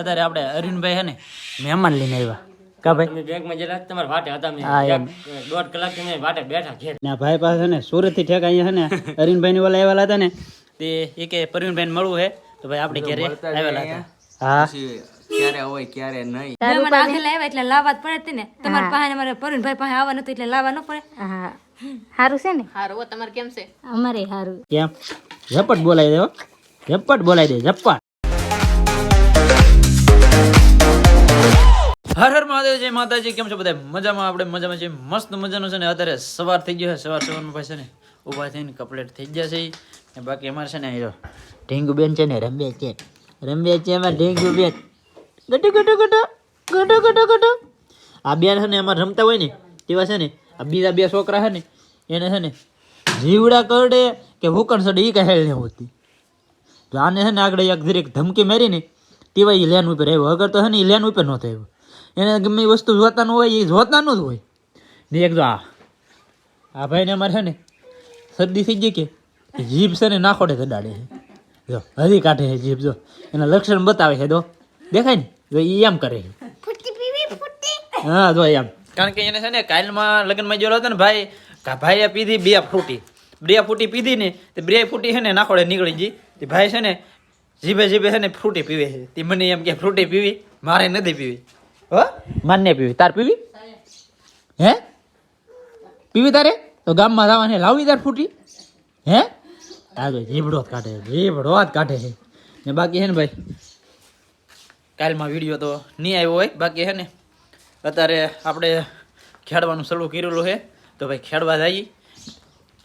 અત્યારે આપણે અરવિંદભાઈ હે ને મહેમાન લઈને આવ્યા. કા ભાઈ? બેંકમાં જેલા તમારા વાટે હતા મેં હા, એમ. એક દોઢ કલાકથી વાટે બેઠા ઘેર. ને ભાઈ પાસે ને સુરતથી ઠેક અહીંયા છે ને અરવિંદભાઈ ની ઓલા આવેલા હતા ને. તે એ કે પરવીનભાઈ મળવું હે તો ભાઈ આપણે ઘરે આવેલા હતા હા. ક્યારે હોય ક્યારે નહીં. મહેમાન આગે લાવ્યા એટલે લાવવા જ પડે જ ને. તમારા પાસે મારે પરુણભાઈ પાસે આવવાનું હતું એટલે લાવવા ન પડે. હા. સારું છે ને? હારું તમારે કેમ છે? અમારે સારું કેમ? ઝપટ બોલાવી દે હો. ઝપટ બોલાવી દે ઝપટ. હર હર મહાદેવ જય માતાજી કેમ છો બધા મજામાં આપણે મજામાં છે મસ્ત મજાનું છે ને અત્યારે સવાર થઈ ગયો છે સવાર સવારમાં છે ને ઊભા થઈને કપલેટ થઈ ગયા છે ને બાકી અમારે છે ને અહીંયા ઢીંગુ બેન છે ને રમ્યા છે રમ્યા છે એમાં ઢીંગુ બેન ગટો ગટો ગટો ગટો ગટો ગટુ આ બેન છે ને એમાં રમતા હોય ને તેવા છે ને આ બીજા બે છોકરા છે ને એને છે ને જીવડા કરડે કે ભૂકણ સડે એ કહેલ હેલ નહીં હોતી આને છે ને આગળ એક જરીક ધમકી મારી ને તેવા એ લેન ઉપર આવ્યો અગર તો છે ને એ લેન ઉપર નહોતો આવ્યો એને ગમે એ વસ્તુ જોતાનું હોય એ જોતાનું જ હોય. ને એક જો આ આ ભાઈને અમારે છે ને શરદી થઈ ગઈ કે જીભ છે ને નાખોડે ચડાડે છે. જો હજી કાઢે છે જીભ જો. એના લક્ષણ બતાવે છે જો. દેખાય ને? જો એ એમ કરે છે. હા જો એમ. કારણ કે એને છે ને કાલમાં લગ્નમાં ગયેલો હતો ને ભાઈ ભાઈએ પીધી બે ફ્રૂટી બે ફૂટી પીધી ને તે બે ફૂટી છે ને નાખોડે નીકળી ગઈ. તે ભાઈ છે ને જીભે જીભે છે ને ફ્રૂટી પીવે છે. તે મને એમ કે ફ્રૂટી પીવી મારે નથી પીવી. હો? મારે પીવી. તાર પીવી? હે? પીવી તારે? તો ગામમાં જવાને લાવી તાર ફૂટી? હે? આ તો જીભડો જ કાઢે જીભડો જ કાઢે છે. ને બાકી હે ને ભાઈ? કાલમાં વીડિયો તો નહીં આવ્યો હોય. બાકી હે ને? અત્યારે આપણે ખેડવાનું શરૂ કરેલું છે. તો ભાઈ ખેડવા જઈએ.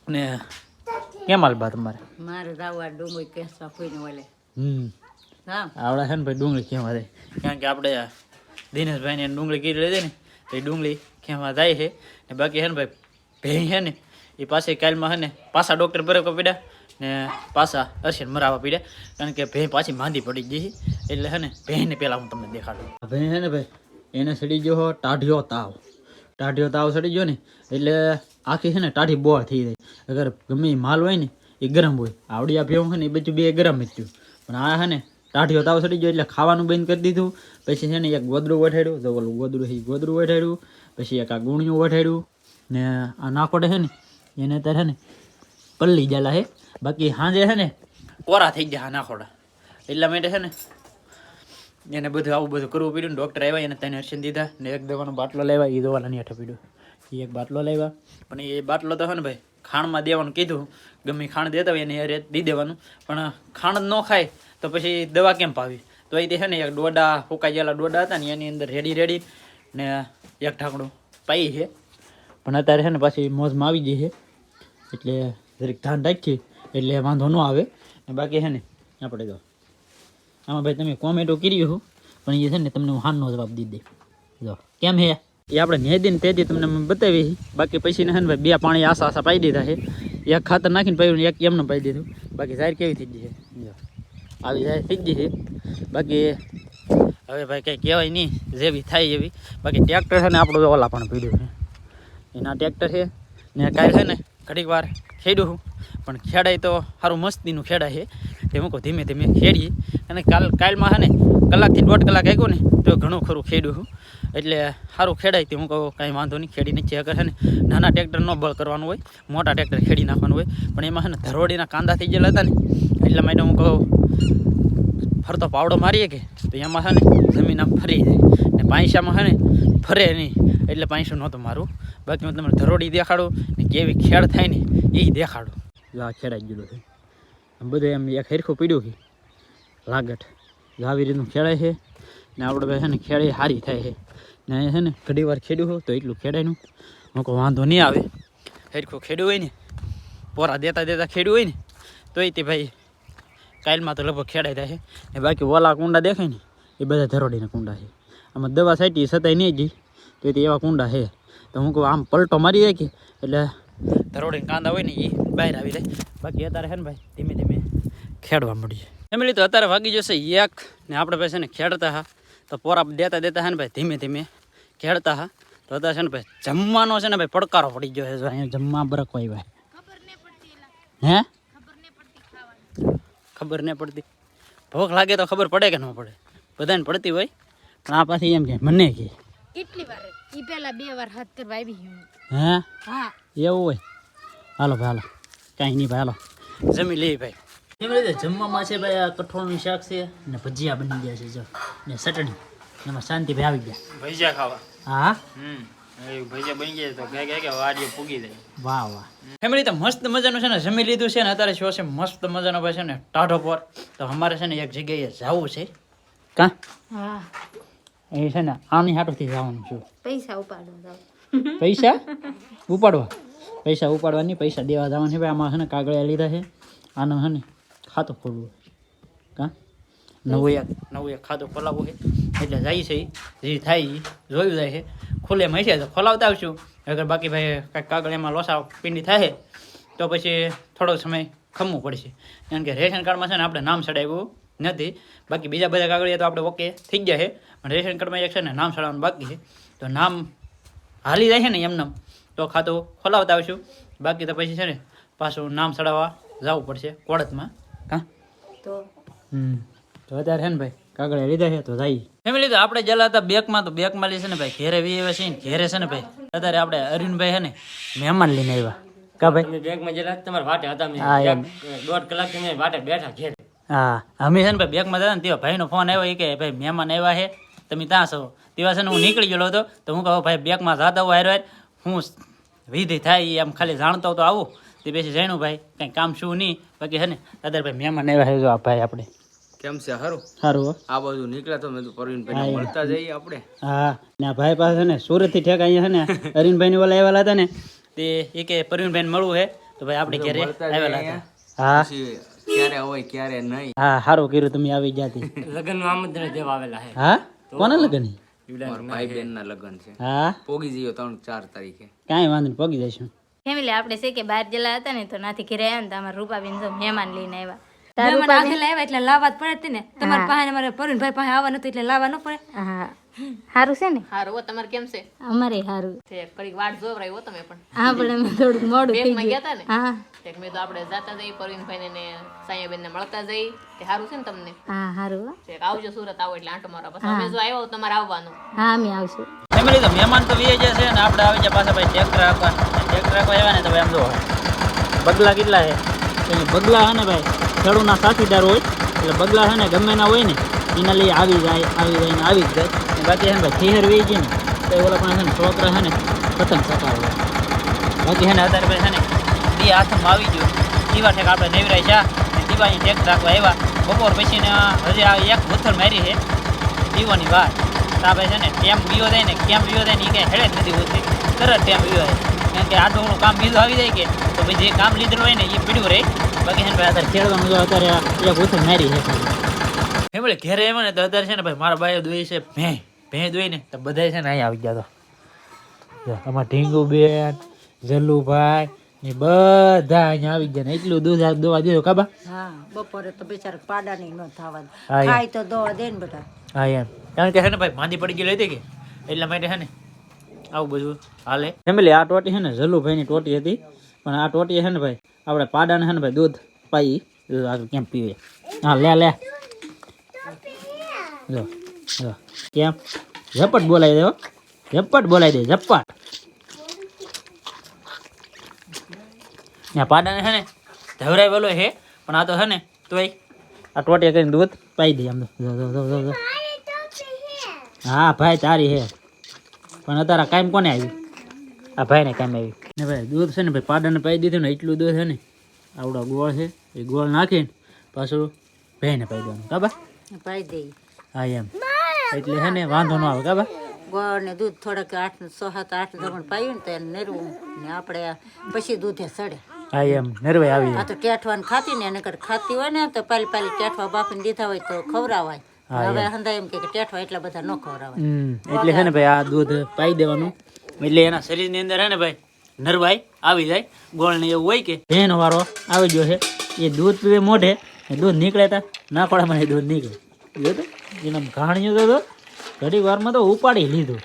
ને કેમ હાલ બા તમારે? મારે રાવા ડુંગળી કેસવા ફૂઈને વાલે હમ. હા. આવડે છે ને ભાઈ ડુંગળી કેમ વાલે કારણ કે આપણે દિનેશભાઈને ડુંગળી કીધી લીધી ને, તો એ ડુંગળી ખેવા જાય છે. ને બાકી છે ને ભાઈ ભેં છે ને, એ પાસે કાલમાં હે ને પાછા ડૉક્ટર બરાબર પીડ્યા ને પાછા અરશીને મરાવા પીડ્યા કારણ કે ભેં પાછી માંદી પડી ગઈ એટલે હે ને ભેંને પહેલાં હું તમને દેખાડું. ભેં હે ને ભાઈ, એને સડી ગયો ટાઢિયો તાવ. ટાઢિયો તાવ સડી ગયો ને, એટલે આખી છે ને ટાઢી બોળ થઈ જાય અગર ગમે માલ હોય ને એ ગરમ હોય. આવડી આ ભેવું છે ને એ બધું બે ગરમ જ થયું. પણ આ હે ને ટાઢિયો તાવ સડી ગયો એટલે ખાવાનું બંધ કરી દીધું. પછી છે ને એક ગોદડું વઠાડ્યું તો ઓલું ગોદડું છે ગોદડું વઠાડ્યું પછી એક આ ગુણિયું વઠાડ્યું ને આ નાકોડે છે ને, એને અત્યારે છે ને પલ્લી ગયેલા છે. બાકી સાંજે છે ને કોરા થઈ ગયા નાખોડા. એટલા માટે છે ને એને બધું આવું બધું કરવું પડ્યું ડૉક્ટર આવ્યા એને તેને અર્શન દીધા. ને એક દવાનો બાટલો લેવા એ દવાના નહીં હેઠળ પીડ્યો. એ એક બાટલો લેવા. પણ એ બાટલો તો છે ને ભાઈ ખાણમાં દેવાનું કીધું. ગમે ખાણ દેતા હોય એને એ રેત દી દેવાનું. પણ ખાણ ન ખાય તો પછી દવા કેમ પાવી તો એ છે ને એક ડોડા ફૂંકાઈ ગયેલા ડોડા હતા ને એની અંદર રેડી રેડી ને એક ઢાંકણું પાઈ છે. પણ અત્યારે છે ને પાછી મોજમાં આવી ગઈ છે. એટલે જરીક ધ્યાન રાખીએ, એટલે વાંધો ન આવે. ને બાકી છે ને, આપણે તો આમાં ભાઈ તમે કોમેન્ટો કરી છો પણ એ છે ને તમને હું હાનનો જવાબ દીધી જો, કેમ હે એ આપણે નેદીને તેથી તમને બતાવી. બાકી પછી ને બે પાણી આશા આશા પાઈ દીધા છે. એક ખાતર નાખીને પાયું એક એમને પાઈ દીધું. બાકી જાહેર કેવી થઈ ગઈ છે? આવી જાય ગઈ છે. બાકી હવે ભાઈ કંઈ કહેવાય નહીં જેવી થાય એવી બાકી ટ્રેક્ટર છે ને આપણું ઓલા પણ પીડ્યું છે. એના ટ્રેક્ટર છે ને કાંઈ છે ને, ઘડીક વાર ખેડ્યું હું પણ ખેડાય તો સારું મસ્તીનું ખેડાય છે. તે મૂકો ધીમે ધીમે ખેડીએ. અને કાલ, કાલમાં છે ને, કલાકથી દોઢ કલાક આવ્યો ને, તો ઘણું ખરું ખેડ્યું એટલે સારું ખેડાય તે કહું કાંઈ વાંધો નહીં, ખેડી નથી અગર છે ને, નાના ટ્રેક્ટર ન બળ કરવાનું હોય, મોટા ટ્રેક્ટર ખેડી નાખવાનું હોય. પણ એમાં છે ને, ધરોડીના કાંદા થઈ ગયેલા હતા ને, એટલે માટે હું કહું ફરતો પાવડો મારીએ કે? તો એમાં છે ને જમીન આમ ફરી જાય. ને પાંસામાં છે ને ફરે નહીં. એટલે પાંસો નહોતું મારું. બાકી હું તમને ધરોડી દેખાડું ને કેવી ખેડ થાય ને એ દેખાડું. લા, ખેડાઈ ગયેલું છે. આમ બધું એમ એક હરખું પીડ્યું કે લાગટ. આવી રીતનું ખેડાય છે. ને આપણે ભાઈ છે ને ખેડે સારી થાય છે. ને અહીંયા છે ને ઘણી વાર ખેડ્યું હોય તો એટલું ખેડાયનું હું કોઈ વાંધો નહીં આવે. હરખું ખેડ્યું હોય ને, પોરા દેતા દેતા ખેડ્યું હોય ને, તોય તે ભાઈ કાલમાં તો લગભગ ખેડાઈ થાય છે. ને બાકી ઓલા કુંડા દેખાય ને એ બધા ધરોડીના કુંડા છે. આમાં દવા છાંટી છતાંય નહીં ગઈ તો એવા કુંડા છે. તો હું કહું આમ પલટો મારી જાય કે એટલે ધરોડીને કાંદા હોય ને એ બહાર આવી જાય. બાકી અત્યારે છે ને ભાઈ ધીમે ધીમે ખેડવા મળીએ ફેમિલી તો અત્યારે વાગી જશે એક ને આપણે ભાઈ છે ને ખેડતા હા. તો પોરા દેતા દેતા છે ને ભાઈ ધીમે ધીમે ખેડતા હા. તો અત્યારે છે ને ભાઈ જમવાનો છે ને ભાઈ પડકારો પડી ગયો છે. અહીંયા જમવા બરકવા ભાઈ હે? ખબર નહીં પડતી. ભોખ લાગે તો ખબર પડે કે ન પડે. બધાને પડતી હોય. પણ આ પાછી એમ કે મને કે. કેટલી વાર? ઈ પેલા બે વાર હાથ કરવા આવી હું. હે? હા. એવું હોય? હાલો ભાઈ હાલો. કાંઈ નહીં ભાઈ હાલો. જમી લઈએ ભાઈ. એમ રીતે જમવામાં છે ભાઈ આ કઠોળનું શાક છે ને ભજીયા બની ગયા છે જો. ને ચટણી. એમાં શાંતિ ભાઈ આવી ગયા. ભજીયા ખાવા. હા? હમ. વાહ વાહ. ફેમિલી તો મસ્ત મજાનું છે ને જમી લીધું છે ને અત્યારે શું છે મસ્ત મજાનો ભાઈ છે ને ટાઢો પર. તો અમારે છે ને એક જગ્યાએ જવું છે. કા? એ છે ને આની હાટોથી જવાનું છું. પૈસા ઉપાડવા પૈસા? ઉપાડવા. પૈસા ઉપાડવા નહીં પૈસા દેવા જવાનું છે ભાઈ. આમાં છે ને કાગળિયા લીધા છે. આનું છે ને ખાતું ખોલવું કા? નવું એક નવું એક ખાતું ખોલાવવું છે. એટલે જાય છે જે થાય જોયું જાય છે. ખુલ્લે હશે તો ખોલાવતા આવશું. અગર બાકી ભાઈ કાંઈક એમાં લોસા પીંડી થાય તો પછી થોડો સમય ખમવું પડશે. કારણ કે રેશન કાર્ડમાં છે ને આપણે નામ ચડાવ્યું નથી. બાકી બીજા બધા કાગળિયા તો આપણે ઓકે થઈ ગયા છે. પણ રેશન કાર્ડમાં એક છે ને નામ ચડાવવાનું બાકી છે. તો નામ હાલી જાય છે ને એમને તો ખાતું ખોલાવતા આવીશું. બાકી તો પછી છે ને પાછું નામ ચડાવવા જવું પડશે કોળતમાં. કાં તો? હમ. તો વધારે છે ને ભાઈ? કાગળિયા લીધા છે તો જાય. ફેમિલી તો આપણે જલા હતા બેકમાં તો બેકમાં લઈ છે ને ભાઈ ઘેરે વી આવ્યા છે ને ઘેરે છે ને ભાઈ. અત્યારે આપણે અરવિંદભાઈ છે ને મહેમાન લઈને આવ્યા કા ભાઈ? તમે બેગમાં જેલા તમારા વાટે હતા દોઢ કલાક તમે વાટે બેઠા ઘેરે. હા અમે છે ને ભાઈ બેગમાં જતા ને તેવા ભાઈનો ફોન આવ્યો એ કે ભાઈ મહેમાન આવ્યા છે તમે ત્યાં છો. તેવા છે ને હું નીકળી ગયેલો હતો તો હું કહું ભાઈ બેગમાં જાતા હોય હારે હું વિધિ થાય એમ ખાલી જાણતો તો આવું. તે પછી જાણ્યું ભાઈ કંઈ કામ શું નહીં. બાકી છે ને અત્યારે ભાઈ મહેમાન આવ્યા છે જો આ ભાઈ આપણે. કેમ છે? હારું? સારું આ બાજુ નીકળ્યા તો મેં તો પરવીનભાઈ મળતા જઈએ આપણે. હા ને આ ભાઈ પાસે ને સુરત સુરતથી ઠેક અહીંયા છે ને અરવિંદભાઈ ઓલા આવેલા હતા ને તે એ કે પરવીનભાઈ મળવું હે તો ભાઈ આપણે ઘરે આવેલા હતા હા. ક્યારે હોય ક્યારે નહીં. હા સારું કર્યું તમે આવી જાતી. લગ્નનું આમંત્રણ દેવા આવેલા હે? હા કોના લગન? ભાઈ બેન ના લગ્ન છે. હા? પોગી જઈએ ત્રણ ચાર તારીખે. કાંઈ વાંધો પોગી જઈશું. ફેમિલી આપણે છે કે બહાર જેલા હતા ને તો નાથી ઘરે આવ્યા ને તો અમારા રૂપાબેન તો મહેમાન લઈને આવ્યા મહેમાન આખે લાવ્યા એટલે લાવવા જ પડે ને તમારા પાસે મારે પરુણભાઈ પાસે આવવાનું હતું એટલે લાવવા ન પડે. હા. સારું છે ને? હારું તમારે કેમ છે? અમારે સારું છે કડીક વાટ જોવરાય તમે પણ. હા પણ અમે થોડુંક મોડું થઈ ગયું. ગયા ને? હા. એક મેં તો આપણે જાતા જઈ પરવીનભાઈ ને સાયાબેન ને મળતા જઈ. તે સારું છે ને તમને? હા સારું છે આવજો સુરત આવો એટલે આંટો મારો. પછી અમે જો આવ્યો તમારે આવવાનું. હા અમે આવશું. ફેમિલી તો મહેમાન તો વીએ છે ને આપણે આવી જાય પાછા ભાઈ ટ્રેક્ટર રાખવા. ટ્રેક્ટર રાખવા આવ્યા ને તો એમ જો બગલા કેટલા છે? બગલા છે ને ભાઈ? ખેડૂતના સાથીદાર હોય, એટલે બગલા છે ને, ગમે ના હોય ને, એના લઈ આવી જાય આવી જાય ને, આવી જ જાય. બાકી છે ને, ભાઈ થેહર વી જાય ને, તો ઓલા પણ છે ને, છોકરા છે ને, પતંગ ચકાવે બાકી છે ને, અત્યારે ભાઈ છે ને, બી હાથમાં આવી ગયો. દીવા ઠેક આપણે નેવરાય જા દીવાની ટેક રાખવા આવ્યા. બપોર પછી ને, હજી આ એક ભૂથલ મારી છે, દીવાની વાત તો આપણે છે ને ટેમ્પ વિયો જાય ને કેમ્પ વિયો જાય ને, એ કાંઈ હેડે જ નથી હોતી. તરત ટેમ્પ બીયો જાય. કારણ કે આટલું કામ બીજું આવી જાય કે? તો ભાઈ જે કામ લીધેલું હોય ને એ પીડ્યું રહે. બાકી ભાઈ અત્યારે ખેડવાનું જો અત્યારે એક ઉથલ મારી છે. ફેમિલી ઘેરે એમાં ને તો અત્યારે છે ને ભાઈ મારા બાયો દોઈ છે ભેં ભેં દોઈ ને તો બધા છે ને અહીંયા આવી ગયા તો. આમાં ઢીંગુ બેન જલ્લુભાઈ ને બધા અહીંયા આવી ગયા ને. એટલું દૂધ દોવા દેજો કાબા હા બપોરે તો બિચારા પાડા નહીં ન થવા. ખાય તો દોવા દે ને બધા. હા એમ. કારણ કે છે ને ભાઈ માંદી પડી ગયેલી હતી કે? એટલા માટે છે ને આવું બધું હાલે. ફેમિલી આ ટોટી છે ને જલ્લુભાઈની ટોટી હતી. પણ આ ટોટી છે ને ભાઈ આપણે પાડાને છે ને ભાઈ દૂધ પાઈ. દૂધ આગળ કેમ પીવે? હા લે લે. જો જો. કેમ? ઝપટ બોલાવી દે હો. ઝપટ બોલાવી દે ઝપટ. ત્યાં પાડાને છે ને ધવરાય વેલો છે પણ આ તો છે ને તોય આ ટોટી કરીને દૂધ પાઈ દે આમ તો. જો જો જો જો જો. હા ભાઈ તારી હે પણ અત્યારે કાયમ કોને આવ્યું આ ભાઈને કાયમ આવ્યું ને ભાઈ દૂધ છે ને ભાઈ પાડાને પાઈ દીધું ને એટલું દૂધ છે ને આવડો ગોળ છે એ ગોળ નાખીને પાછું ભાઈને પાઈ દેવાનું. કાબા પાઈ દે. હા એમ. એટલે છે ને વાંધો ન આવે. કાબા ગોળ ને દૂધ થોડાક આઠ છ સાત આઠ ધોરણ પાયું ને તો એને નરવું ને આપણે પછી દૂધે સડે. હા એમ. નરવાઈ આવી. આ તો ટેઠવાને ખાતી ને એને ખાતી હોય ને તો પાલી પાલી ટેઠવા બાફીને દીધા હોય તો ખવડાવાય. હા, હવે હંધા એમ કે એટલા બધા ન એટલે છે ને ભાઈ આ દૂધ પાઈ દેવાનું. એટલે એના શરીરની અંદર હે ને ભાઈ નરવાઈ આવી જાય ગોળ ને એવું હોય કે. એનો વારો આવી ગયો છે એ દૂધ પીવે મોઢે દૂધ નીકળે તા નાખોડામાં એ દૂધ નીકળે. જોયું તો એને ઘાણ્યું તો ઘડી વારમાં તો ઉપાડી લીધું.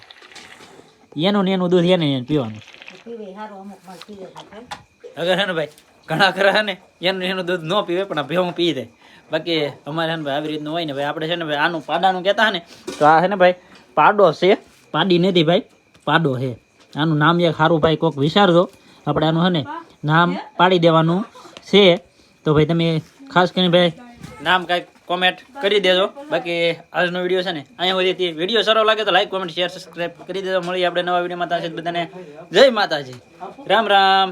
એનું ને એનું દૂધ એને ને એને પીવાનું. અગર હે ને ભાઈ ઘણા ખરા હે ને એનું એનું દૂધ ન પીવે પણ આ ભેવું પી જાય બાકી અમારે છે ને ભાઈ આવી રીતનું હોય ને ભાઈ આપણે છે ને ભાઈ આનું પાડાનું કહેતા ને, તો આ છે ને ભાઈ પાડો છે. પાડી નથી ભાઈ, પાડો છે. આનું નામ એક સારું ભાઈ કોક વિચારજો. આપણે આનું છે ને નામ પાડી દેવાનું છે. તો ભાઈ તમે ખાસ કરીને ભાઈ નામ કાંઈક કોમેન્ટ કરી દેજો. બાકી આજનો વીડિયો છે ને અહીંયા સુધી વીડિયો સારો લાગે તો લાઈક કોમેન્ટ શેર સબસ્ક્રાઈબ કરી દેજો. મળીએ આપણે નવા વિડીયોમાં. ત્યાં બધાને જય માતાજી. રામ રામ.